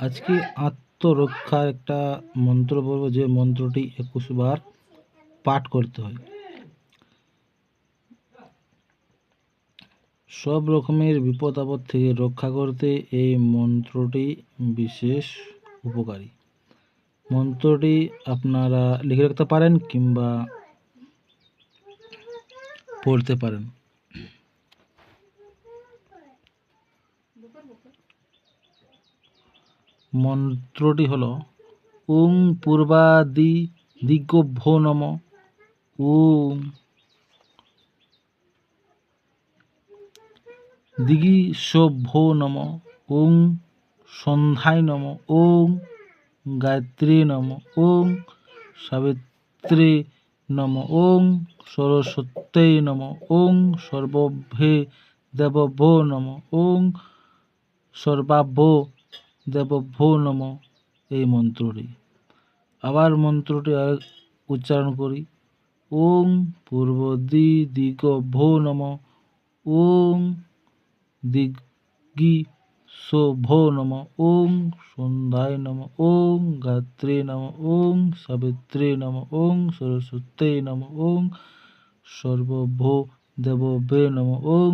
আজকে আত্মরক্ষার একটা মন্ত্র বলব, যে মন্ত্রটি একুশ বার পাঠ করতে হয়। সব রকমের বিপদ আপদ থেকে রক্ষা করতে এই মন্ত্রটি বিশেষ উপকারী। মন্ত্রটি আপনারা লিখে রাখতে পারেন কিংবা পড়তে পারেন। মন্ত্রটি হলো ওং পূর্বাদি দিগ্গভ্যো নম। ওং দিগিশভ্যো নম। ওং সন্ধ্যায় নম। ওং গায়ত্রী নম। ওং সাবিত্রী নম। ওং সরস্বত্যৈ নম। ওং সর্বভে দেবভ্যো নম। ওং সর্বাভ্য দেবভ্যো নম এই মন্ত্রটি। আবার মন্ত্রটি উচ্চারণ করি। ওং পূর্বদি দিগভ্যো নম, ওং দিগ্গি শোভো নম, ওং সন্ধ্যায় নম, ওং গায়ত্রী নম, ওং সাবিত্রী নম, ওং সরস্বত্যৈ নম, ওং সর্বভো দেবভে নম, ওং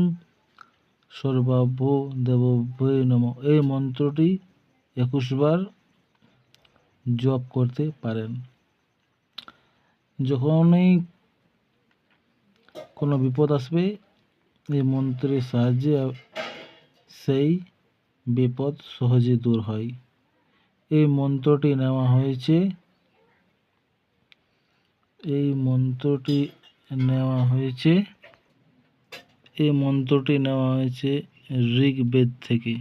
সর্বাভ্য দেবভে নম। এই মন্ত্রটি একুশবার জপ করতে পারেন। যখনই কোনো বিপদ আসবে এই মন্ত্রের সাহায্যে সেই বিপদ সহজে দূর হয়। এই মন্ত্রটি নেওয়া হয়েছে। এই মন্ত্রটি নেওয়া হয়েছে। এই মন্ত্রটি নেওয়া হয়েছে ঋগ্বেদ থেকে।